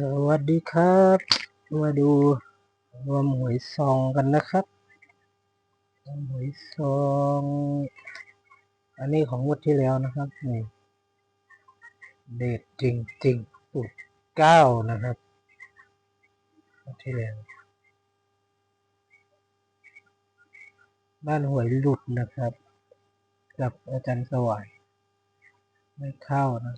สวัสดีครับ มาดูรวมหวยซองกันนะครับรวมหวยซอง อันนี้ของงวดที่แล้วนะครับนี่เด็ดจริงจริงๆสุดเก้านะครับงวดที่แล้วบ้านหวยหลุดนะครับ กับอาจารย์สวายไม่เข้านะ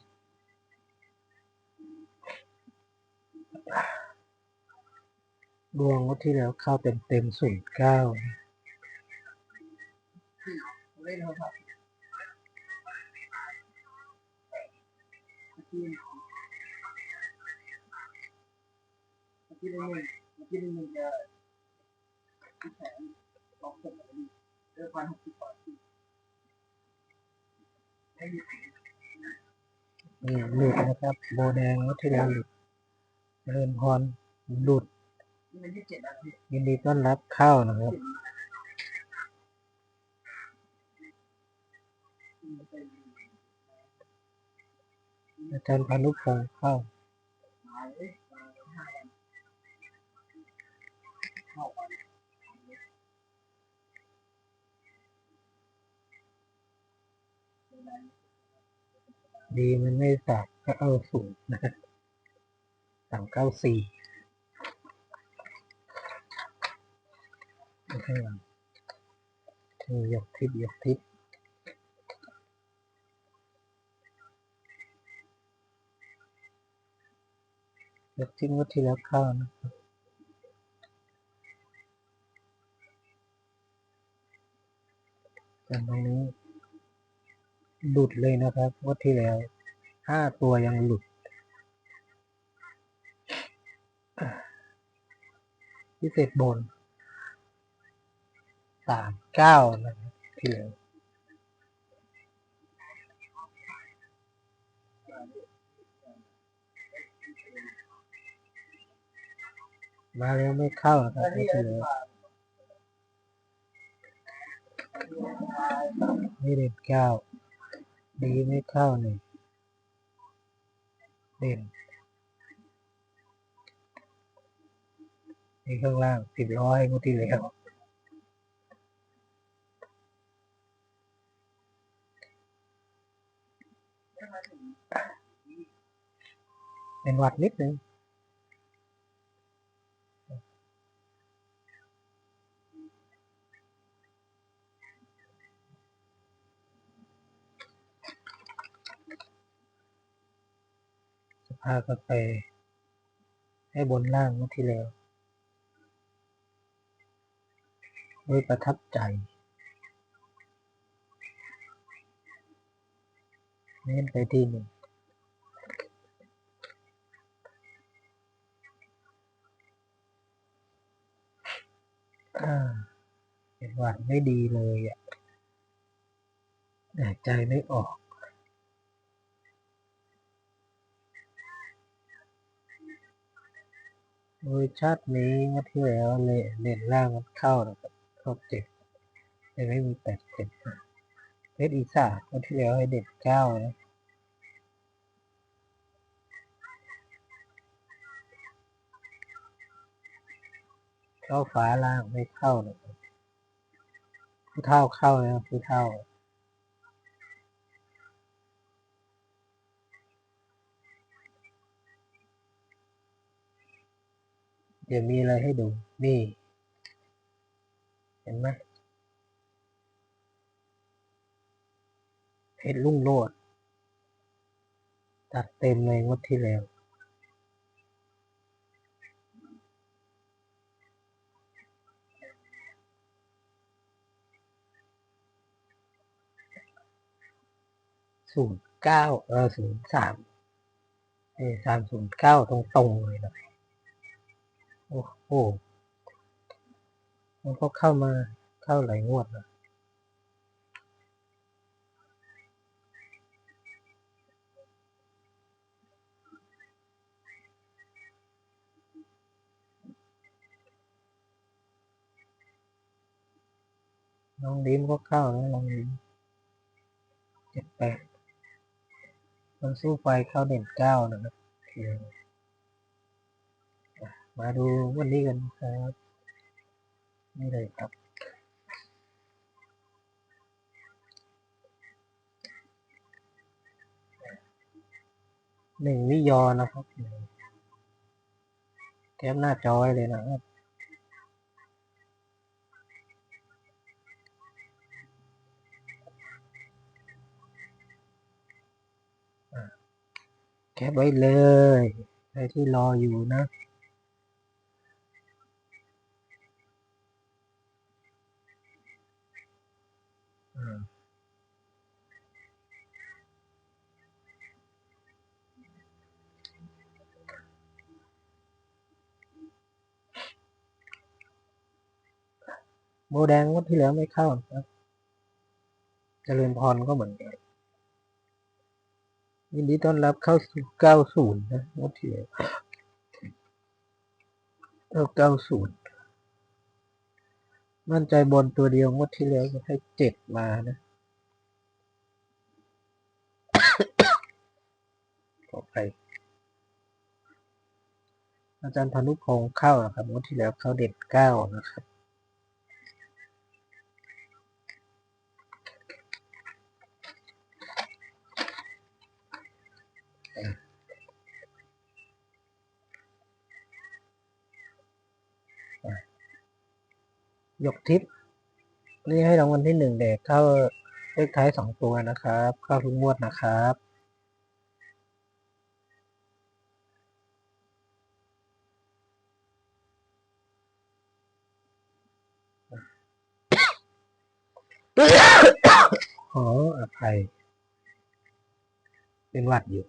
ดวงงวดที่แล้วเข้าเต็มเต็มศูนย์เก้าเล่นโทรศัพท์เมื่อกี้เมื่อกี้ได้หนึ่งตะกี้เล่นหนึ่งจะที่แสนสองหกเลยเดือนพันหกสิบบาทให้หยุดนี่หลุดนะครับ โบแดงวดที่แล้วหลุดเริญพรหลุด ยินดีต้อนรับเข้านะครับ อาจารย์พานุพงศ์เข้าดีมันไม่สามก็เอาศูนย์นะสามเก้าสี่ ข้างหลังนี่ยกทิศยกทิศยกทิศงวดที่แล้วข้านะครับแต่ตรงนี้หลุดเลยนะครับงวดที่แล้วห้าตัวยังหลุดพิเศษบน สามเก้านะที่เหลือมาแล้วไม่เข้าครับที่เหลือมาไม่เด่นเก้าดีไม่เข้านี่เด่นนี่ข้างล่างสิบร้อยงวดที่แล้ว เป็นหวัดนิดนึงสภาพกาแฟให้บนล่างเมื่อที่แล้วโดยประทับใจเน้นไปที่หนึ่ง เป็นวัดไม่ดีเลยอะหายใจไม่ออกโดยชาตินี้เมื่อที่แล้วเลเด่นล่างมันเข้านะครับเข้าเจ็ดแต่ไม่มีแปดเจ็ดเพชรอีสานเมื่อที่แล้วให้เด่นเก้านะ เข้าฟ้าล่างไม่เข้านะครับผู้เท่าเข้านะผู้เท่าเดี๋ยวมีอะไรให้ดู นี่ เห็นไหมเพชรลุ่งโลดตัดเต็มเลยงวดที่แล้ว ศูนย์เก้าเออศูนย์สามเอสามศูนย์เก้าตรงตรงเลยนะโอ้โหมันก็เข้ามาเข้าหลายงวดนะน้องลิ้มก็เข้านะน้องลิ้มเจ็ดแปด มันสู้ไฟเข้าเด่นเก้านะครับเพียงมาดูวันนี้กันครับนี่เลยครับหนึ่งวิยอนะครับแคปหน้าจอไว้เลยนะครับ แคปไว้เลยใครที่รออยู่นะอืมโบแดงงวันที่แล้วไม่เข้านะครับเจริญพรก็เหมือนกัน ยินดีต้อนรับเข้าสู่ 90 นะงวดที่แล้วเข้า90 มั่นใจบนตัวเดียวงวดที่แล้วให้เจ็ดมานะ ขอไป อาจารย์พานุพงศ์เข้านะครับงวดที่แล้วเข้าเด็ดเก้านะครับ ยกทิปนี่ให้รางวัลที่หนึ่งเด็กเข้าเลขท้ายสองตัวนะครับ เข้าทุกงวดนะครับขออภัย เป็นวัดอยู่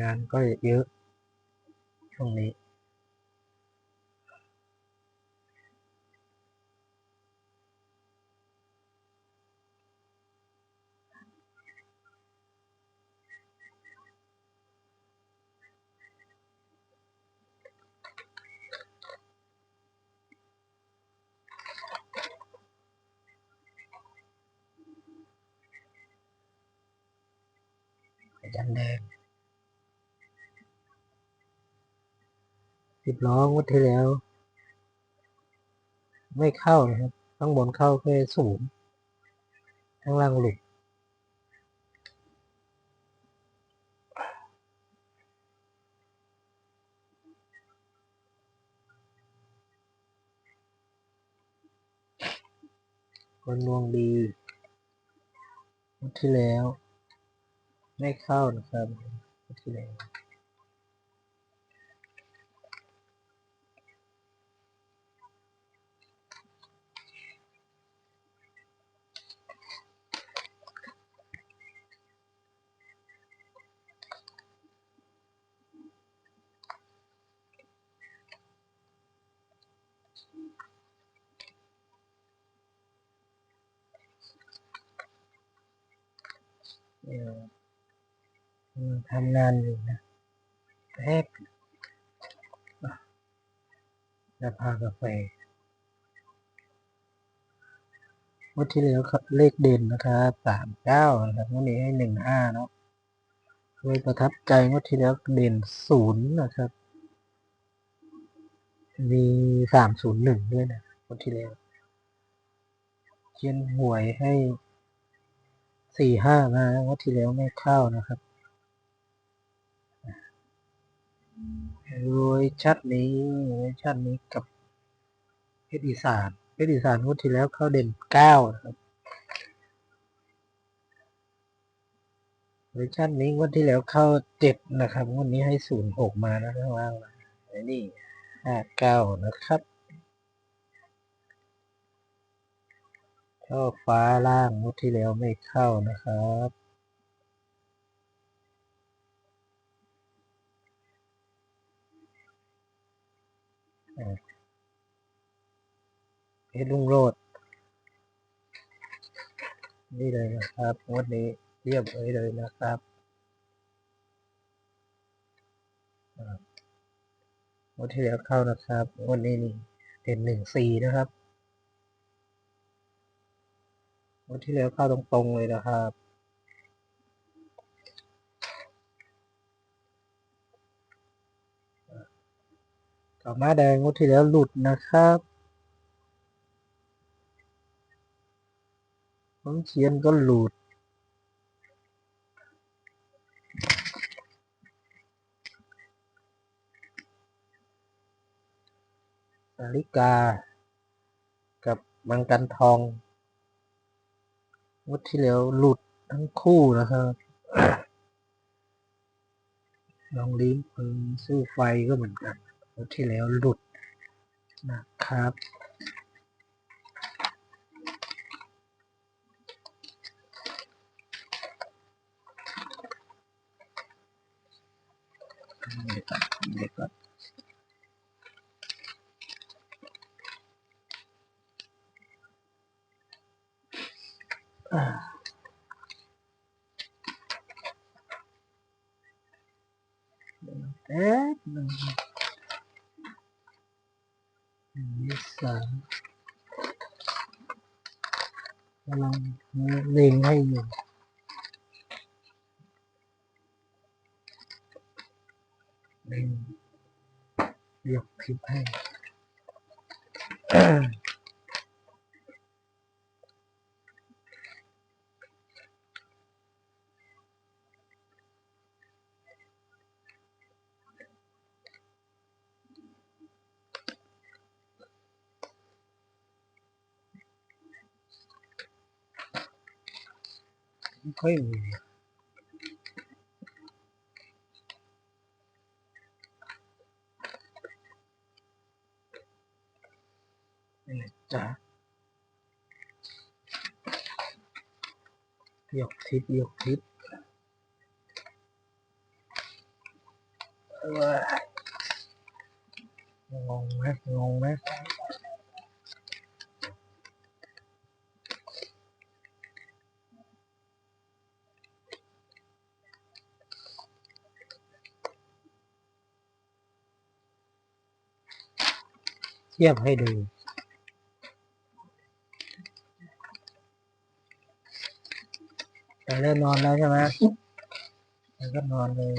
งานก็เยอะช่วงนี้ อาจารย์แดงสิบล้องวดที่แล้ว ไม่เข้านะครับข้างบนเข้าแค่ศูนย์ข้างล่างหลุดคนดวงดีงวดที่แล้ว ไม่เข้านะครับงวดที่แล้วเอ่ออืม ทำงานอยู่นะแป๊บจะพากาแฟวันที่แล้วครับเลขเด่นนะครับสามเก้านะครับวันนี้ให้หนึ่งห้าเนาะเคยประทับใจวันที่แล้วเด่นศูนย์นะครับ มีสามศูนย์หนึ่งด้วยนะวันที่แล้วเขียนหวยให้สี่ห้ามาวันที่แล้วไม่เข้านะครับ โดยชัดนี้เวอร์ชันนี้กับเพชรอีสานเพชรอีสานงวดที่แล้วเข้าเด่นเก้านะครับเวอร์ชันนี้งวดที่แล้วเข้าเจ็ดนะครับงวดนี้ให้ศูนย์หกมานะข้างล่างนี่ห้าเก้านะครับเข้าฟ้าล่างงวดที่แล้วไม่เข้านะครับ เพชรลุงโรดนี่เลยนะครับงวดนี้เรียบไว้เลยนะครับงวดที่แล้วเข้านะครับงวดนี้นี่เด่นหนึ่งสี่นะครับงวดที่แล้วเข้าตรงๆเลยนะครับ ต่อมาแดงงวดที่แล้วหลุดนะครับ น้องเชียนก็หลุด สาริกา กับมังกันทองงวดที่แล้วหลุดทั้งคู่นะครับน้องลิ้นพึงสู้ไฟก็เหมือนกัน ที่แล้วหลุดนะครับ เดี๋ยวก่อนเดี๋ยวก่อนอ่าเดี๋ยวแป๊บหนึงนี่ สามกำลังเล็งให้อยู่เล็งยกคลิปให้ ไม่ค่อยมีนี่นะจ๊ะยกทิศยกทิศ เทียบให้ดูแต่เริ่มนอนแล้วใช่ไหมแล้วก็นอนเลย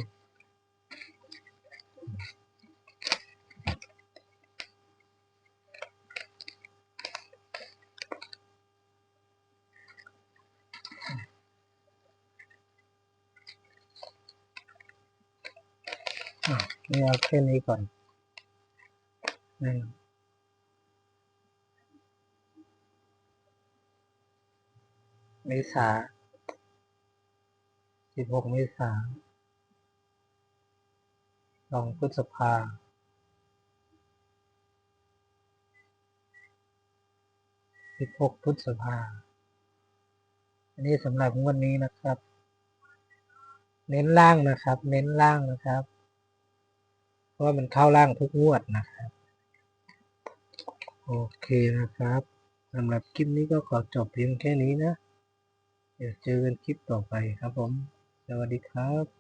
อะนี่เอาแค่นี้ก่อนหนึ่ง เมษาสิบหกเมษาสองพฤษภาสิบหกพฤษภา อันนี้สำหรับงวดนนี้นะครับ เน้นล่างนะครับ เน้นล่างนะครับ เพราะมันเข้าล่างทุกงวดนะครับ โอเคนะครับสำหรับคลิปนี้ก็ขอจบเพียงแค่นี้นะ เดี๋ยวเจอกันคลิปต่อไปครับผม สวัสดีครับ